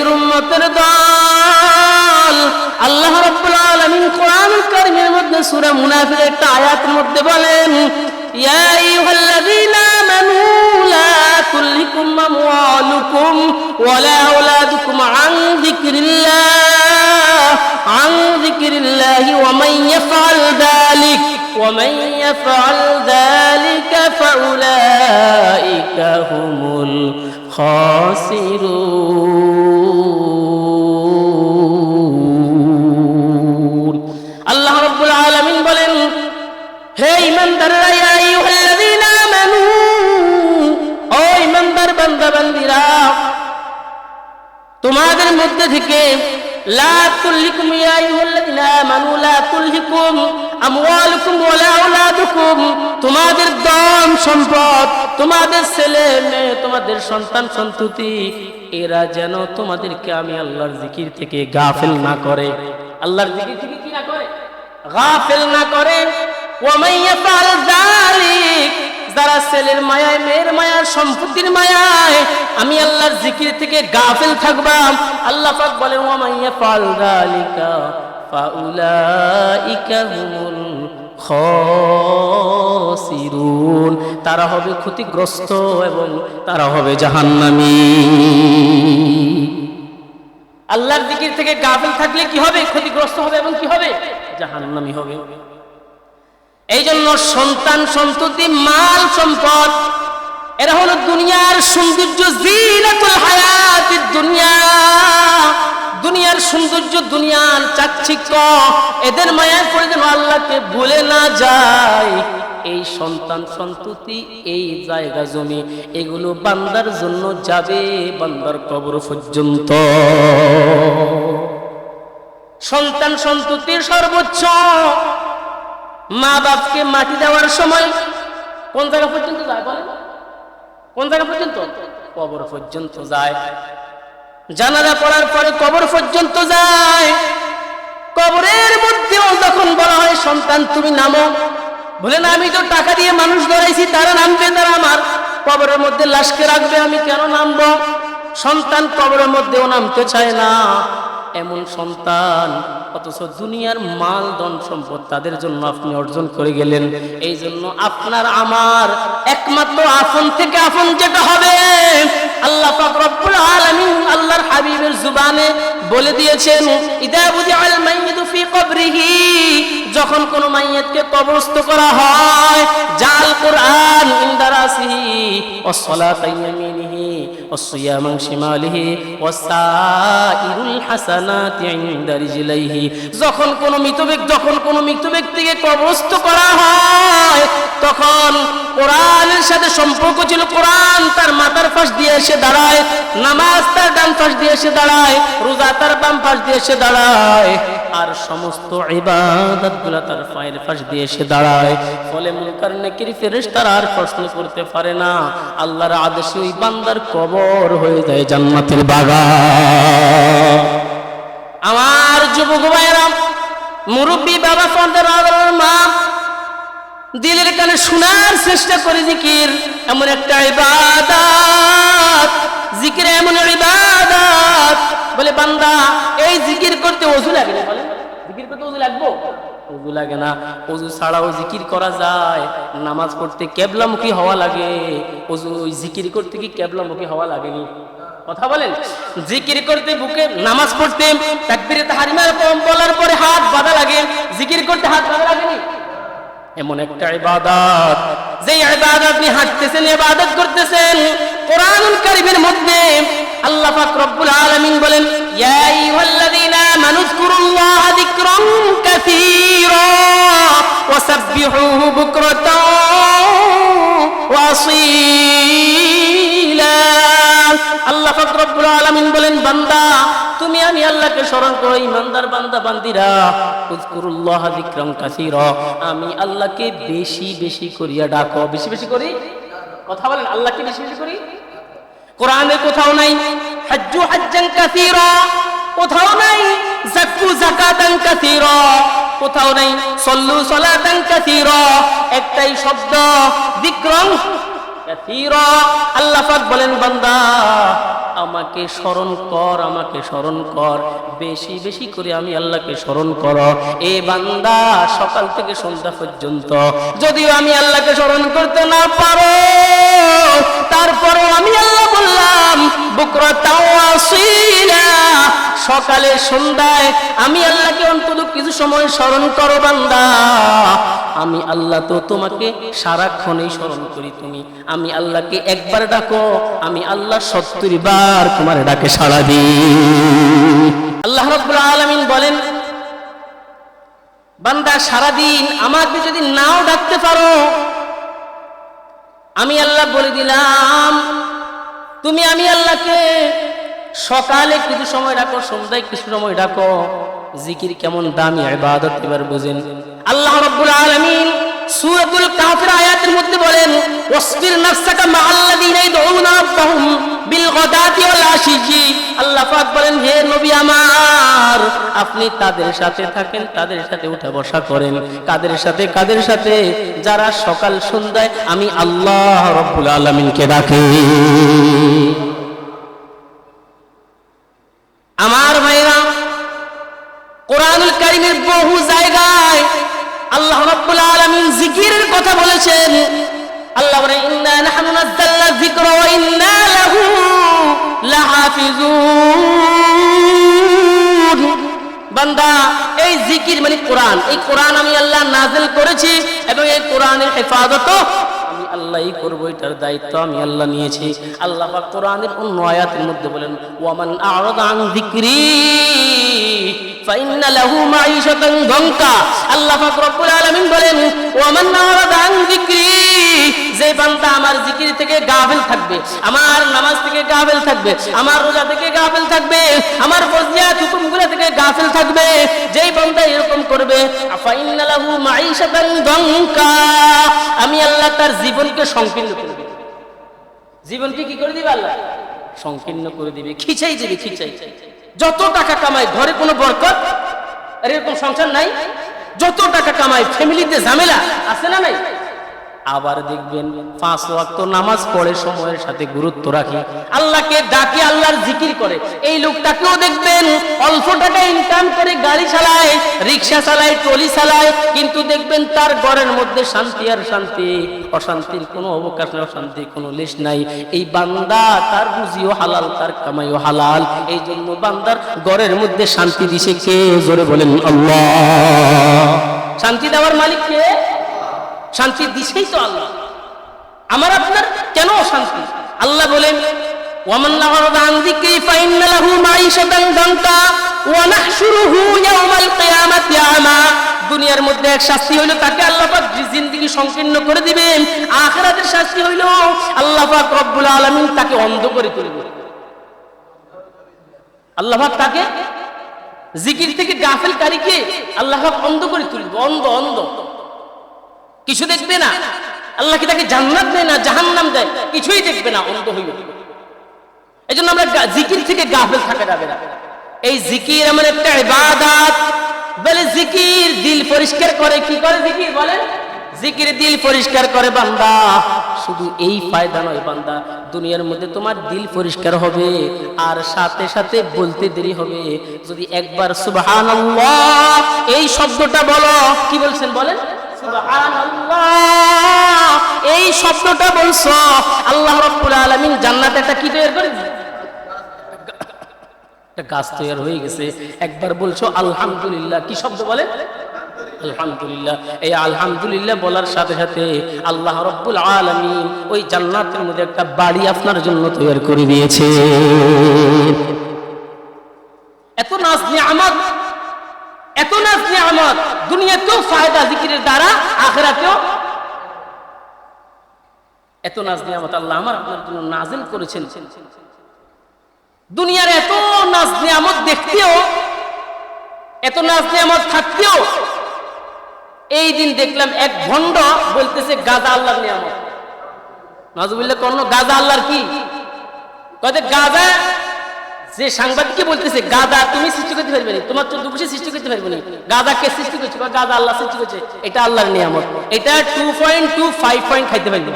নবীর উম্মতের দল আল্লাহ রাব্বুল আলামিন কোরআনুল কারীমের মধ্যে সূরা মুনাফিকের একটা আয়াতের মধ্যে বলেন ইয়া আইয়ুহাল্লাযীনা আমানু লা তুলহিকুম আমওয়ালুকুম ওয়ালা আওলাদুকুম আন যিকরিল্লাহ আন যিকরিল্লাহ ওয়া মান ইয়াফআল যালিক ومن يفعل ذلك فأولئك هم الخاسرون তোমাদের মধ্যে থেকে তোমাদের ধন সম্পদ, তোমাদের ছেলে মেয়ে, তোমাদের সন্তান সন্ততি, এরা যেন তোমাদেরকে আমি আল্লাহর জিকির থেকে গাফিল না করে। আল্লাহর জিকির থেকে কি না করে? গাফিল না করে। যারা ছেলের মায়ায়, মেয়ের মায়ার সম্পত্তির মায়ায়, আমি আল্লাহর জিকির থেকে গাফিল থাকবা আল্লাহ পাক বলেন ওয়ামান ইয়াফআল যালিকা ফাউলাইকা হুমুল খাসিরুন। তারা হবে ক্ষতিগ্রস্ত এবং তারা হবে জাহান্নামী। আল্লাহর দিকির থেকে গাফিল থাকলে কি হবে? ক্ষতিগ্রস্ত হবে এবং কি হবে? জাহান্নামী হবে। এই জন্য সন্তান সন্ততি, মাল সম্পদ, এরা হলো দুনিয়ার সৌন্দর্য জিনাতুল হায়াতিদ দুনিয়া। দুনিয়ার সৌন্দর্য, দুনিয়ার চাকচিক্য, এদের মায়ায় পড়ে যেন আল্লাহকে ভুলে না যায়। এই সন্তান সন্ততি, এই জায়গা জমি, এগুলো বান্দার জন্য যাবে বান্দার কবর পর্যন্ত। সন্তান সন্ততির সর্বোচ্চ মা বাপকে মাটি দেওয়ার সময় কোন জায়গা পর্যন্ত যায় বলেন? কোন জায়গা পর্যন্ত? কবর পর্যন্ত যায়। জানাজা পড়ার পরে কবর পর্যন্ত যায়। কবরের মধ্যেও যখন বলা হয়, সন্তান, তুমি নামো। বলে না আমি তো টাকা দিয়ে মানুষ ধরাইছি, তারা নামবে, তারা আমার কবরের মধ্যে লাশকে রাখবে, আমি কেন নামবো? সন্তান কবরের মধ্যেও নামতে চায় না। এমন সন্তান, অথচ দুনিয়ার মাল ধন সম্পদ তাদের জন্য আপনি অর্জন করে গেলেন। এই জন্য আপনার আমার একমাত্র আসন থেকে আসন যেটা হবে। আল্লাহ আল্লাহর হাবিবের জুবানে বলে দিয়েছেন যখন কোন মাইয়াতকে কবরস্থ করা হয়, জাল কোরআন ইনদারাসিহি ওয়াস সালাতা ইয়ামিনিহি ওয়াস সিয়ামা শিমালিহি ওয়াস সাইরুল হাসানাতি যখন কোন মৃত ব্যক্তি যখন কোন মৃত ব্যক্তিকে কবরস্থ করা হয়, তখন কোরআনের সাথে সম্পর্ক ছিল কোরআন তার মাথার পাশ এসে দাঁড়ায়, নামাজ তার ডান পাশ দিয়ে এসে দাঁড়ায়, রোজা তার বাম পাশ দিয়ে এসে দাঁড়ায়, আর সমস্ত ইবাদতগুলা তার পায়ের পাশ দিয়ে এসে দাঁড়ায়। ফলে মুনকার নেকির ফেরেশতারা আর প্রশ্ন করতে পারে না, আল্লাহর আদেশে ওই বান্দার কবর হয়ে যায় জান্নাতের বাগান। আমার যুবক ভাইরা মুরব্বী বাবা সন্তান মা দিলের কানে শোনার চেষ্টা করে জিকির, এমন একটা ইবাদত, জিকির এমন ইবাদত। বলে, বান্দা, এই জিকির করতে ওযু লাগে না, বলে। জিকির করতে ওযু লাগবো? ওযু লাগে না। ওযু ছাড়াও জিকির করা যায়। নামাজ পড়তে কেবলামুখী হওয়া লাগে। ওযু ওই জিকির করতে কি কেবলামুখী হওয়া লাগেনি? কথা বলেন? জিকির করতে বুকে নামাজ পড়তে, তাকবীরে তাহরিমার বলার পরে হাত বাঁধা লাগে। জিকির করতে হাত বাঁধা লাগেনি? এমন একটা ইবাদত। যে ইবাদত আপনি হাঁটতেছেন, ইবাদত করতেছেন, কোরআনুল কারীমের মধ্যে আল্লাহ পাক রব্বুল আলামিন বলেন, ইয়া আইয়ুহাল্লাযীনা আমানু যকুরুল্লাহা যিকরান কাসীরা ওয়াসাব্বিহুহু বুকরাতাও ওয়াসীলা আল্লাহ পাক রব্বুল আলামিন বলেন, বান্দা, তুমি আমি আল্লাহকে স্মরণ করো, ইমানদার বান্দা, বান্দিরা, উযকুরুল্লাহ যিকরান কাসীরা, আমি আল্লাহকে বেশি বেশি করিয়া ডাকো। বেশি বেশি করি? কথা বলেন, আল্লাহকে বেশি বেশি করি? কোরআনে কোথাও নাই, হজ্জু হজ্জান কাসীরা, কোথাও নাই, যাক্কু যাকাতান কাসীরা, কোথাও নাই, সল্লু সলাতান কাসীরা, একটাই শব্দ যিকরান কাসীরা। আল্লাহ পাক বলেন বান্দা আমাকে স্মরণ কর, আমাকে স্মরণ কর। বেশি বেশি করে আমি আল্লাহকে স্মরণ কর। এ বান্দা, সকাল থেকে সন্ধ্যা পর্যন্ত যদিও আমি আল্লাহকে স্মরণ করতে না পারো তারপরেও আমি আল্লাহ বললাম বুকরাতাও আসিলা সকালে, সন্ধ্যায় আমি আল্লাহকে অন্তত কিছু সময় স্মরণ করো বান্দা। আমি আল্লাহ তো তোমাকে সারাক্ষণেই স্মরণ করি তুমি। আমি আল্লাহকে একবার ডাকো, আমি আল্লাহ সত্তর বার তোমার ডাকে সাড়া দিই। আল্লাহ রব্বুল আলামিন বলেন, বান্দা সারাদিন আমাকে যদি নাও ডাকতে পারো, আমি আল্লাহ বলে দিলাম, তুমি আমি আল্লাহকে সকালে কিছু সময় ডাকো, সন্ধ্যায় কিছু সময় ডাকো। জিকির কেমন দামি, ইবাদত এবার বুঝেন। আল্লাহ রাব্বুল আলামিন সূরাতুল কাফির আয়াতের মধ্যে বলেন, ওয়াসবির নাফসাকা মাআল্লাযীনা ইয়াদউনা রাব্বাহুম বিল গাদাতি ওয়াল আশিজি আল্লাহ পাক বলেন, হে নবী আমার, আপনি তাদের সাথে থাকেন, তাদের সাথে উঠা বসা করেন। কাদের সাথে কাদের সাথে? যারা সকাল সন্ধ্যায় আমি আল্লাহ রাব্বুল আলামিনকে ডাকে আমার ভাইরা কোরআনুল কারিমের বহু জায়গায় আল্লাহ রাব্বুল আলামিন জিকিরের কথা বলেছেন। আল্লাহ বলেন, ইন্না নাহনু নাযালনা যিকরা ওয়া ইন্না লাহু লাহাফিজুন। বান্দা, এই জিকির মানে কোরআন। এই কোরআন আমি আল্লাহ নাজিল করেছি এবং এই কোরআনের হেফাজত আমি আল্লাহই করব, এটার দায়িত্ব আমি আল্লাহ নিয়েছি। আল্লাহ পাক কোরআনের অন্য আয়াতের মধ্যে বলেন ওয়ামান আ'রাদা আন যিকরি আল্লাহ বলেন আমার জিকির থেকে গাফিল থাকবে, আমার নামাজ থেকে গাফিল থাকবে, আমার থেকে গাফিল থাকবে, আমার থেকে গাফিল থাকবে, যেই এরকম করবে আমি আল্লাহ তার জীবনকে সংকীর্ণ করে দিবে। জীবনকে কি করে দিবে আল্লাহ? সংকীর্ণ করে দিবে, খিচাই দিবে, খিচাই। যত টাকা কামায় ঘরে কোনো বরকত, আর এরকম সংসার নাই? যত টাকা কামায় ফ্যামিলিতে ঝামেলা, আছে না নাই? আবার দেখবেন পাঁচ ওয়াক্ত নামাজ পড়ে সময়ের সাথে গুরুত্ব রাখে। আল্লাহকে ডাকে, আল্লাহর জিকির করে। এই লোকটাকেও দেখবেন অল্প টাকা ইনকাম করে গাড়ি চালায়, রিক্সা চালায়, ট্রলি চালায়, কিন্তু দেখবেন তার ঘরের মধ্যে শান্তি আর শান্তি, অশান্তির কোনো অবকাশ নেই, অশান্তির কোনো লেশ নাই। এই বান্দা তার বুঝিও হালাল, তার কামাইও হালাল। এই জন্য বান্দার ঘরের মধ্যে শান্তি দিছে কে? জোরে বলেন আল্লাহ। শান্তি দেওয়ার মালিক কে? শান্তি দিছেই তো আল্লাহ। আমার আপনার কেন অশান্তি? আল্লাহ বলেন দুনিয়ার মধ্যে এক শাস্তি হইল তাকে আল্লাহ পাক জিন্দেগি সংকীর্ণ করে দিবেন। আখিরাতের শাস্তি হইল আল্লাহ পাক রব্বুল আলামিন তাকে অন্ধ করে তুলবে আল্লাহ তাকে জিকির থেকে গাফেল কারীকে আল্লাহ পাক অন্ধ করে তুলবে। অন্ধ অন্ধ। কিছু দেখবে না। আল্লাহ কি তাকে জান্নাত দেয় না জাহান্নাম দেয়? কিছুই দেখবে না, অন্ধ হইল এই জন্য আমরা জিকির থেকে গাফেল থাকা যাবে না। এই জিকির এমন একটা ইবাদত। বলে জিকির দিল পরিষ্কার করে, কি করে জিকির বলেন? জিকির দিল পরিষ্কার করে বান্দা। শুধু এই ফায়দা নয় বান্দা, দুনিয়ার মধ্যে তোমার দিল পরিষ্কার হবে আর সাথে সাথে বলতে দেরি হবে। যদি একবার সুবহানাল্লাহ এই শব্দটা বলো, কি বলছেন বলেন? এই শব্দটা বলছো, আল্লাহ রাব্বুল আলামিন জান্নাতে একটা কি তৈরি করে একটা গাছ তৈরি হয়ে গেছে। একবার বলছো, আলহামদুলিল্লাহ। কি শব্দ বলে? আলহামদুলিল্লাহ। এই আলহামদুলিল্লাহ বলার সাথে সাথে আল্লাহ রব্বুল আলামিন ওই জান্নাতের মধ্যে একটা বাড়ি আপনার জন্য তৈরি করে দিয়েছে এত নাজ নিয়ামত এত নাজ নিয়ামত দুনিয়াতেও ফায়দা জিকিরের দ্বারা আখেরাতেও এত নাজ নিয়ামত আল্লাহ আমার আপনার জন্য নাজিল করেছেন। দুনিয়ার এত নাজ নিয়ামত দেখতেও, এত নাজ নিয়ামত থাকতেও, এই দিন দেখলাম এক ভণ্ড বলতেছে, গাজা আল্লাহর নিয়ামত। নাজুবিল্লাহ কোন গাজা আল্লাহর কি? কয়ে গাজা যে সাংবাদিককে বলতেছে গাদা তুমি সৃষ্টি করতে পারবে না, তোমার চোদ্দ বসে সৃষ্টি করতে পারবে না। গাদা কে সৃষ্টি করছে? গাদা আল্লাহ সৃষ্টি করছে, এটা আল্লাহর নিয়ামত। এটা two point two five point খাইতে পারবে।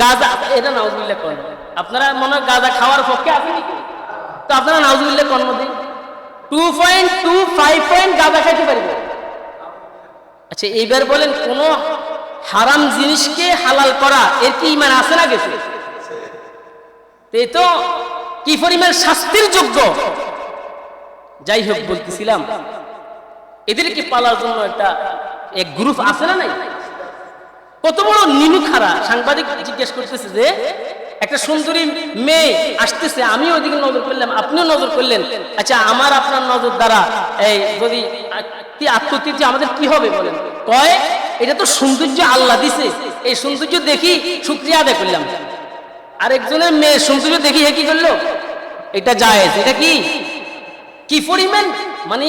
গাদা এটা নাউজুবিল্লাহ কোন আপনারা মনে হয় গাঁজা খাওয়ার পক্ষে আছেন কি তো আপনারা নাউজুবিল্লাহ কর্ম দিন। Two point two five point গাঁজা খাইতে পারবে আচ্ছা এইবার বলেন কোন হারাম জিনিসকে হালাল করা, এর কি ইমান আছে না গেছে? তো এ তো কি পরিমাণ শাস্তির যোগ্য? যাই হোক, বলতেছিলাম। এদেরকে পালার জন্য একটা, এক গ্রুপ আছে না নাই? কত বড় নিমু খারা সাংবাদিক জিজ্ঞেস করতেছে যে, একটা সুন্দরী মেয়ে আসতেছে আমি ওইদিকে নজর করলাম, আপনিও নজর করলেন। আচ্ছা আমার আপনার নজর দ্বারা এই যদি আত্মতীর্য আমাদের কি হবে বলেন? কয়, এটা তো সৌন্দর্য আল্লাহ দিছে, এই সৌন্দর্য দেখি শুক্রিয়া আদায় করলাম। আরেকজনের মেয়ে সৌন্দর্য দেখি হে কি করল? এটা যায় এটা কি? কি পরিমাণ? মানে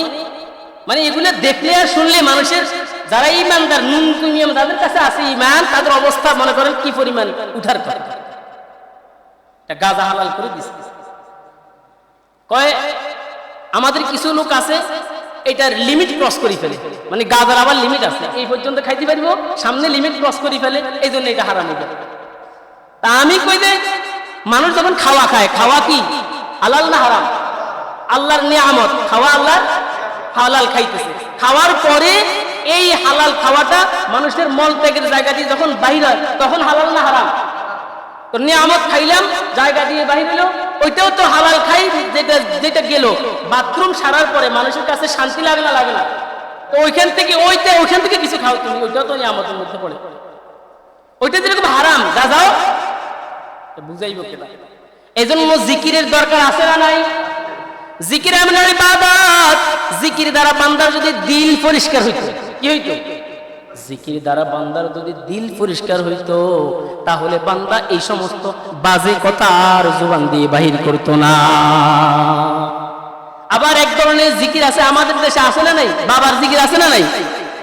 মানে এগুলো দেখলে আর শুনলে মানুষের যারা ইমানদার ন্যূনতম ইমান যাদের কাছে আছে ইমান, তাদের অবস্থা মনে করেন কি পরিমাণ উঠার করে গাজা হালাল করে দিছে। কয়, আমাদের কিছু লোক আছে, এটার লিমিট ক্রস করে ফেলে। মানে গাজার আবার লিমিট আছে। এই পর্যন্ত খাইতে পারব, সামনে লিমিট ক্রস করে ফেলে, এই জন্য এটা হারাম হয়ে তা আমি কই যে, মানুষ যখন খাওয়া খায়, খাওয়া কি? হালাল না হারাম? আল্লাহর নিয়ামত। খাওয়া আল্লাহর হালাল খাইতেছে। খাওয়ার পরে এই হালাল খাওয়াটা মানুষের মল ত্যাগের জায়গা দিয়ে যখন বাহির হয়, তখন হালাল না হারাম? তো নিয়ামত খাইলাম, জায়গা দিয়ে বাহির হলো, ওইটাও তো হালাল খাই যেটা যেটা গেল। বাথরুম সারার পরে মানুষের কাছে শান্তি লাগে না লাগে না? তো ওইখান থেকে ওইটা ওইখান থেকে কিছু খাও তুমি, ওইটাও তো নিয়ামতের মধ্যে পড়ে। ওইটা যেরকম হারাম, যা যাও বুঝাইব কেনা এই জন্য জিকিরের দরকার আছে না নাই? জিকির এমন ইবাদত। জিকির দ্বারা বান্দার যদি দিল পরিষ্কার হইতো, কি হইতো? জিকির দ্বারা বান্দার যদি দিল পরিষ্কার হইতো, তাহলে বান্দা এই সমস্ত বাজে কথা আর জুবান দিয়ে বাহির করতো না। আবার এক ধরনের জিকির আছে আমাদের দেশে, আছে না নাই? বাবার জিকির আছে না নাই?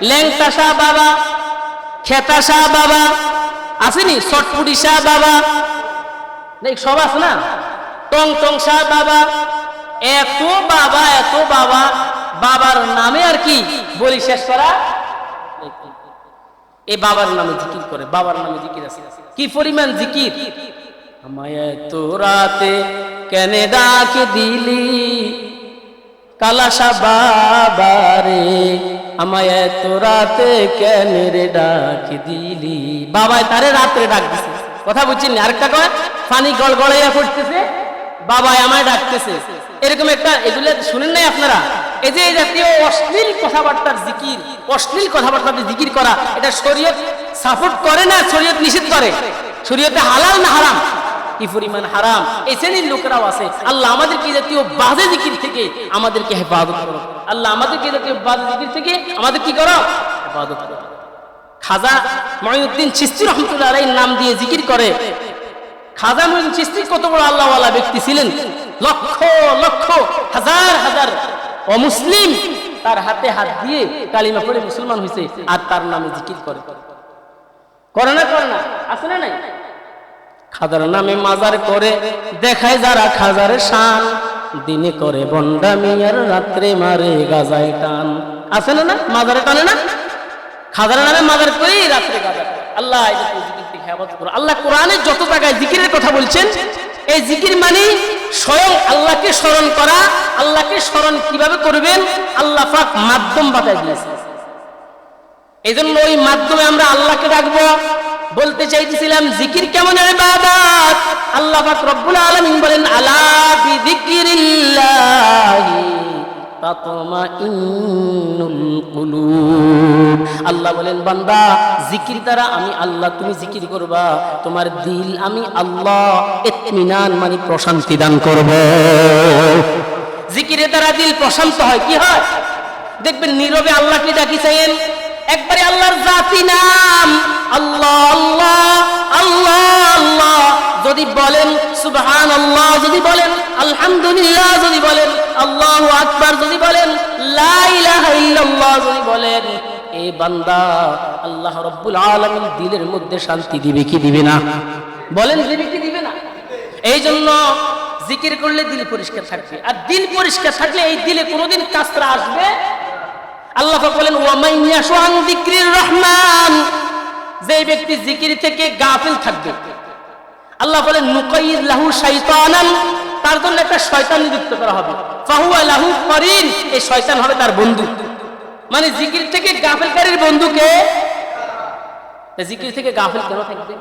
ল্যাংটা শাহ বাবা, খেতা শাহ বাবা আসেনি চটপুটি শাহ বাবা সব আছে না? টং টং শাহ বাবা এত বাবা এত বাবা, বাবার নামে আর কি বলি শেষ করা? এ বাবার নামে জিকির করে, বাবার নামে জিকির আছে। কি পরিমাণ জিকির? আমায় এত রাতে কেনে ডাকে দিলি? কালাসা বাবারে, আমায় এত রাতে কেন রে ডাক দিলি? বাবাই তারে রাত্রে ডাক দিছে। কথা বুঝছেন আরেকটা কয়? পানি গল গড়াইয়া পড়তেছে বাবাই আমায় ডাকতেছে। এরকম একটা, এগুলো শুনেন নাই আপনারা? এই যে এই জাতীয় অশ্লীল কথাবার্তার জিকির, অশ্লীল কথাবার্তার জিকির করা, এটা শরীয়ত সাপোর্ট করে না, শরীয়ত নিষেধ করে? শরীয়তে হালাল না হারাম? কি পরিমাণ হারাম? এই শ্রেণির লোকেরাও আছে। আল্লাহ আমাদেরকে জাতীয় বাজে জিকির থেকে আমাদেরকে হেফাজত করো আল্লাহ আমাদেরকে জাতীয় বাজে জিকির থেকে আমাদের কি করো? হেফাজত করো খাজা মঈনুদ্দিন চিস্তি রহমতুল্লাহ নাম দিয়ে জিকির করে। খাজা মঈনুদ্দিন চিস্তি কত বড় আল্লাহওয়ালা ব্যক্তি ছিলেন? লক্ষ লক্ষ, হাজার হাজার অমুসলিম তার হাতে হাত দিয়ে কালিমা পড়ে মুসলমান হয়েছে আর তার নামে জিকির করে। করে না করে না, আছে না নাই? খাজার নামে মাজার করে, দেখায় যারা খাজার শান। দিনে করে বন্ডামি আর রাত্রে মারে গাজায় টান। আছে না না মাজারে টানে না? খাজার নামে মাজার করে রাত্রে গাজা। আল্লাহ আল্লাহ কোরআনে যত জায়গায় জিকিরের কথা বলছেন, এই জিকির মানে স্বয়ং আল্লাহকে স্মরণ করা, আল্লাহকে স্মরণ কীভাবে করবেন, আল্লাহ পাক মাধ্যম বাতায় দিয়েছে এই জন্য ওই মাধ্যমে আমরা আল্লাহকে ডাকবো। বলতে চাইতেছিলাম, জিকির কেমন ইবাদত। আল্লাহ পাক রব্বুল আলামিন বলেন, আলা বিযিকরিল্লাহি আল্লাহ বলেন, বান্দা, জিকির দ্বারা আমি আল্লাহ, তুমি জিকির করবা। তোমার দিল আমি আল্লাহ, ইতমিনান মানে প্রশান্তি দান করব। জিকিরের দ্বারা দিল প্রশান্ত হয়, কি হয়? দেখবেন নীরবে আল্লাহকে ডাকি চাইেন একবারে আল্লাহর জাতি নাম। আল্লাহ আল্লাহ আল্লাহ আল্লাহ। যদি বলেন সুবহান আল্লাহ যদি বলেন, আলহামদুলিল্লাহ যদি বলেন, আল্লাহু আকবার যদি বলেন, লা ইলাহা ইল্লাল্লাহ যদি বলেন, এ বান্দা, আল্লাহ রব্বুল আলামিন দিলের মধ্যে শান্তি দিবে কি দিবে না? বলেন, দিবে কি দিবে না? এই জন্য জিকির করলে দিল পরিষ্কার থাকবে। আর দিল পরিষ্কার থাকলে এই দিলে কোনোদিন কাজটা আসবে? আল্লাহ বলেন ওয়ামাইয়া সুআন যিকরির রহমান। যে ব্যক্তি জিকির থেকে গাফিল থাকবে আল্লাহ বলেন নুকাইদ লাহু শাইতানান, তার জন্য একটা শয়তান নিযুক্ত করা হবে। ফাহুয়া লাহু করিন এই শয়তান হবে তার বন্ধু। মানে জিকির থেকে গাফেলকারীর বন্ধুকে জিকির থেকে গাফেল কেন থাকবে?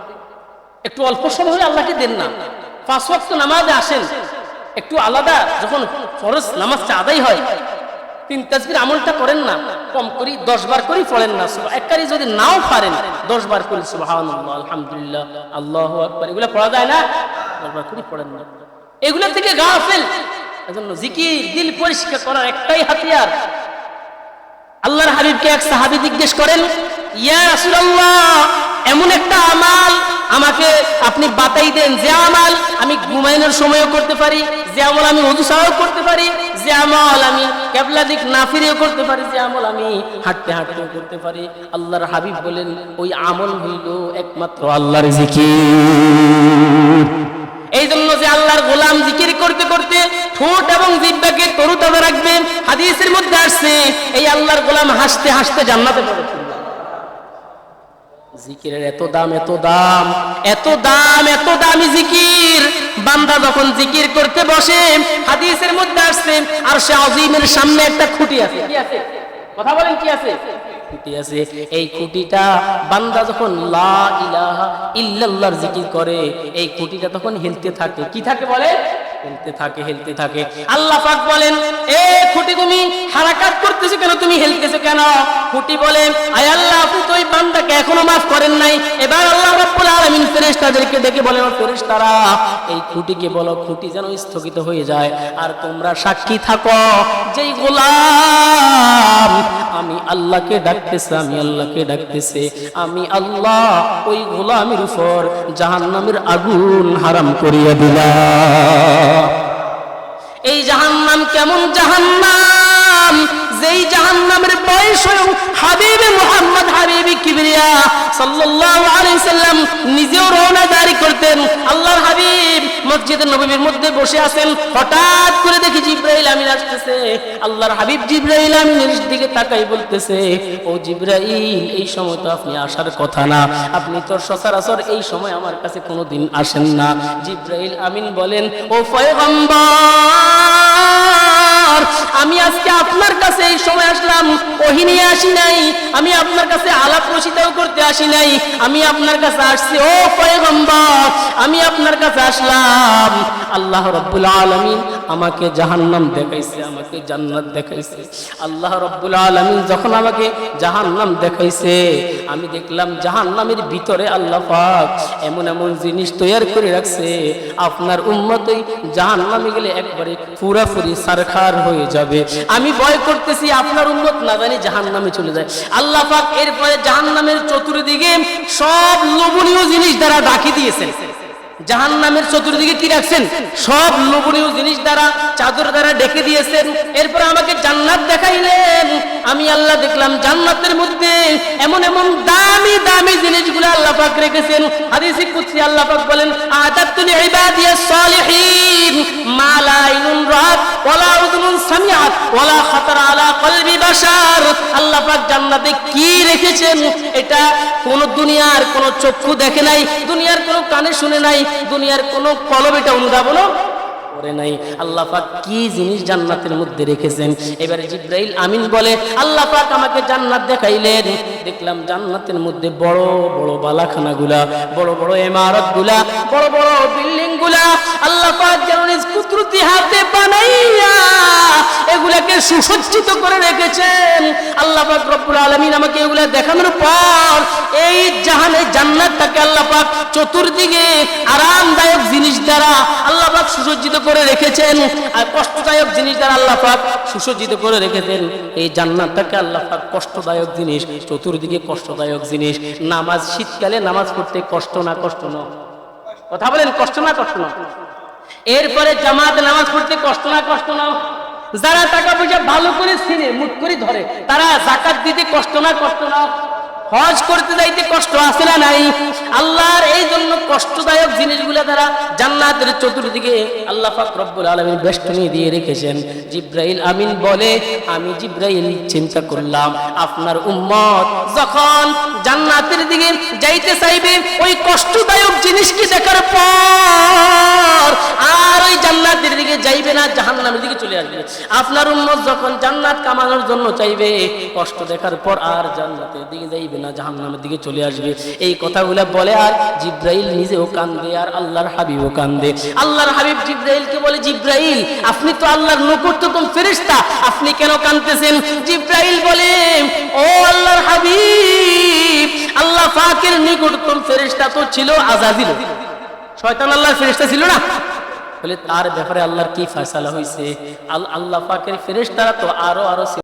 একটু অল্প সময় হলে আল্লাহকে দেন না। পাঁচ ওয়াক্ত নামাজে আসেন। একটু আলাদা, যখন ফরজ নামাজটা আদায় হয় তিন তাজবির আমলটা করেন না, কম করি দশ বার করি পড়েন না। একবারই যদি নাও পারেন, দশ বার করি, সুবহানাল্লাহ, আলহামদুলিল্লাহ, আল্লাহু আকবার। এগুলো পড়া যায় না, দশ বার করি পড়েন না। এগুলো থেকে গাফেল। এজন্য জিকির, দিল পরিষ্কার করার একটাই হাতিয়ার। আল্লাহর হাবিবকে এক সাহাবি জিজ্ঞেস করেন, ইয়া রাসূলুল্লাহ, এমন একটা আমাল আমাকে আপনি বাতাই দেন, যে আমাল আমি ঘুমাইনোর সময়ও করতে পারি, যে আমল আমি অজু ছাড়াও করতে পারি। যে আমল আমি কেবলা দিক না ফিরেও করতে পারি, যে আমল আমি হাঁটতে হাঁটতেও করতে পারি। আল্লাহর হাবিব বলেন, ওই আমল হইল একমাত্র আল্লাহর এই জন্য যে আল্লাহর গোলাম জিকির করতে করতে ঠোঁট এবং জিব্বাকে তরুতাজা রাখবেন, হাদিসের মধ্যে আসছে, এই আল্লাহর গোলাম হাসতে হাসতে জান্নাতে করবে জিকিরের এত দাম এত দাম এত দাম এত দামি জিকির। বান্দা যখন জিকির করতে বসে হাদিসের মধ্যে আসছে আর সে আজিমের সামনে একটা খুঁটি আছে। কি আছে। কথা বলেন কি আছে? খুঁটি আছে। এই খুঁটিটা বান্দা যখন লা ইলাহা ইল্লাল্লাহর জিকির করে এই খুঁটিটা তখন হেলতে থাকে। কি থাকে বলে হেলতে থাকে হেলতে থাকে। আল্লাহ পাক বলেন, এ খুঁটি তুমি হারাকাত করতেছো কেন? তুমি হেলতেছো কেন? খুঁটি বলে, আয় আল্লাহ, আপনি তো ওই বান্দাকে এখনও মাফ করেন নাই। এবার আল্লাহ রাব্বুল আলামিন ফেরেশতাদেরকে ডেকে বলেন ও ফেরেশতারা, এই খুঁটিকে বলো, খুঁটি যেন স্থগিত হয়ে যায়। আর তোমরা সাক্ষী থাকো, যেই গোলাম, আমি আল্লাহকে ডাকতেছে, আমি আল্লাহকে ডাকতেছে। আমি আল্লাহ ওই গোলামের উপর জাহান্নামের আগুন হারাম করিয়া দিলাম। কেমন জাহান্নাম? যেই জাহান্নামের বয়স হাবিবে মুহাম্মদ হাবিবি কিবরিয়া সাল্লাল্লাহু আলাইহি সাল্লাম নিজেও রওনা জারি করতেন। আল্লাহর হাবিব মসজিদের নববীর মধ্যে বসে আছেন। হঠাৎ করে দেখি জিব্রাইল আমিন আসতেছে। আল্লাহর হাবিব জিব্রাইল আমিনের দিকে তাকাই বলতেছে, ও জিব্রাইল, এই সময় তো আপনি আসার কথা না। আপনি তো সচরাচর এই সময় আমার কাছে কোনোদিন আসেন না। জিব্রাইল আমিন বলেন, ও পয়গম্বর আমি আজকে আপনার কাছে এই সময় আসলাম, ওহি আসি নাই। আমি আপনার কাছে আলাপ রসিতাও করতে আসি নাই। আমি আপনার কাছে আসছি, ও পয়গম্বর, আমি আপনার কাছে আসলাম। আল্লাহ রব্বুল আলামিন আমাকে জাহান্নাম দেখাইছে, আমাকে জান্নাত দেখাইছে। আল্লাহ রব্বুল আলামিন যখন আমাকে জাহান্নাম দেখাইছে, আমি দেখলাম জাহান্নামের ভিতরে আল্লাহ পাক এমন এমন জিনিস তৈরি করে রাখছে, আপনার উম্মতই জাহান্নামে গেলে একবারে পুরাপুরি সারখার হয়ে যাবে। আমি ভয় করতেছি আপনার উম্মত না জানি জাহান্নামে চলে যায়। আল্লাহ পাক এরপরে জাহান্নামের চতুর্দিকে সব লোভনীয় জিনিস দ্বারা ডাকি দিয়েছেন। জাহান নামের চতুর্দিকে কি রাখছেন? সব লোভনীয় জিনিস দ্বারা, চাদর দ্বারা ডেকে দিয়েছেন। এরপর আমাকে জান্নাত দেখাইলেন। আমি আল্লাহ দেখলাম জান্নাতের মধ্যে এমন এমন দামি দামি জিনিসগুলো আল্লাহ পাক রেখেছেন। হাদিসে কুদসি আল্লাহ পাক বলেন আদাতুল ইবাদিয়াস সালিহিন, মা লা আইনুন রাত ওয়ালা উযুনুন সামিআত ওয়ালা খাতার আলা কলবি বাশার। আল্লাহ পাক জান্নাতে কি রেখেছেন? এটা কোন দুনিয়ার কোন চক্ষু দেখে নাই, দুনিয়ার কোন কানে শুনে নাই, দুনিয়ার কোন কলম এটা অনুধাবনও করে নাই। আল্লাহ পাক কি জিনিস জান্নাতের মধ্যে রেখেছেন? এবারে জিব্রাইল আমিন বলে, আল্লাহ পাক আমাকে জান্নাত দেখাইলেন। দেখলাম জান্নাতের মধ্যে বড় বড় বালাখানাগুলা, বড় বড় ইমারতগুলা বড় বড় বিল্ডিংগুলা আল্লাহ পাক যেন নিজ কুদরতি হাতে বানাইয়া এগুলাকে সুসজ্জিত করে রেখেছেন। আল্লাহ পাক রব্বুল আলামিন আমাকে এগুলা দেখানোর পর এই জাহানে জান্নাতটাকে আল্লাহ পাক চতুর্দিকে আরামদায়ক জিনিস দ্বারা আল্লাহ পাক সুসজ্জিত করে রেখেছেন আর কষ্টদায়ক জিনিস দ্বারা আল্লাহ পাক সুসজ্জিত করে রেখেছেন। এই জান্নাতটাকে আল্লাহ পাক কষ্টদায়ক জিনিস, চতুর্দিকে কষ্টদায়ক জিনিস। নামাজ, শীতকালে নামাজ পড়তে কষ্ট না কষ্ট না। কথা বলেন, কষ্ট না কষ্ট না? এরপরে জামাত নামাজ পড়তে কষ্ট না কষ্ট না? যারা টাকা পয়সা ভালো করে ছিনে, মুট করে ধরে, তারা জাকাত দিতে কষ্ট না কষ্ট না? হজ করতে যাইতে কষ্ট আছে না নাই? আল্লাহর এই জন্য কষ্টদায়ক জিনিসগুলো দ্বারা জান্নাতের চতুর্দিকে আল্লাহ পাক রব্বুল আলামিন বেষ্টনী দিয়ে রেখেছেন। জিব্রাইল আমিন বলে, আমি জিব্রাইল চিন্তা করলাম, আপনার উম্মত যখন জান্নাতের দিকে যাইতে চাইবে, ওই কষ্টদায়ক জিনিসকে দেখার পর জান্নাতের দিকে যাইবে না, জাহান্নামের দিকে চলে আসবে। আপনার উম্মত যখন জান্নাত কামানোর জন্য চাইবে, কষ্ট দেখার পর আর জান্নাতের দিকে যাইবে না, জাহান্নামের দিকে চলে আসবে। এই কথাগুলো বলে আর জিব্রাইল নিজেও কান্দে আর আল্লাহর হাবিবও কান্দে। আল্লাহর হাবিব জিব্রাইলকে বলে, জিব্রাইল, আপনি তো আল্লাহর নকুরতম ফেরেশতা, আপনি কেন কান্দতেছেন জিব্রাইল বলে, ও আল্লাহর হাবিব, আল্লাহ পাকের নিকটতম ফেরেশতা তো ছিল আজাদিল শয়তান আল্লাহর ফেরেশতা ছিল না? বলে তার ব্যাপারে আল্লাহর কি ফয়সালা হয়েছে আল্লাহ আল্লাহ পাকের ফেরেশতারা তো আরও আরও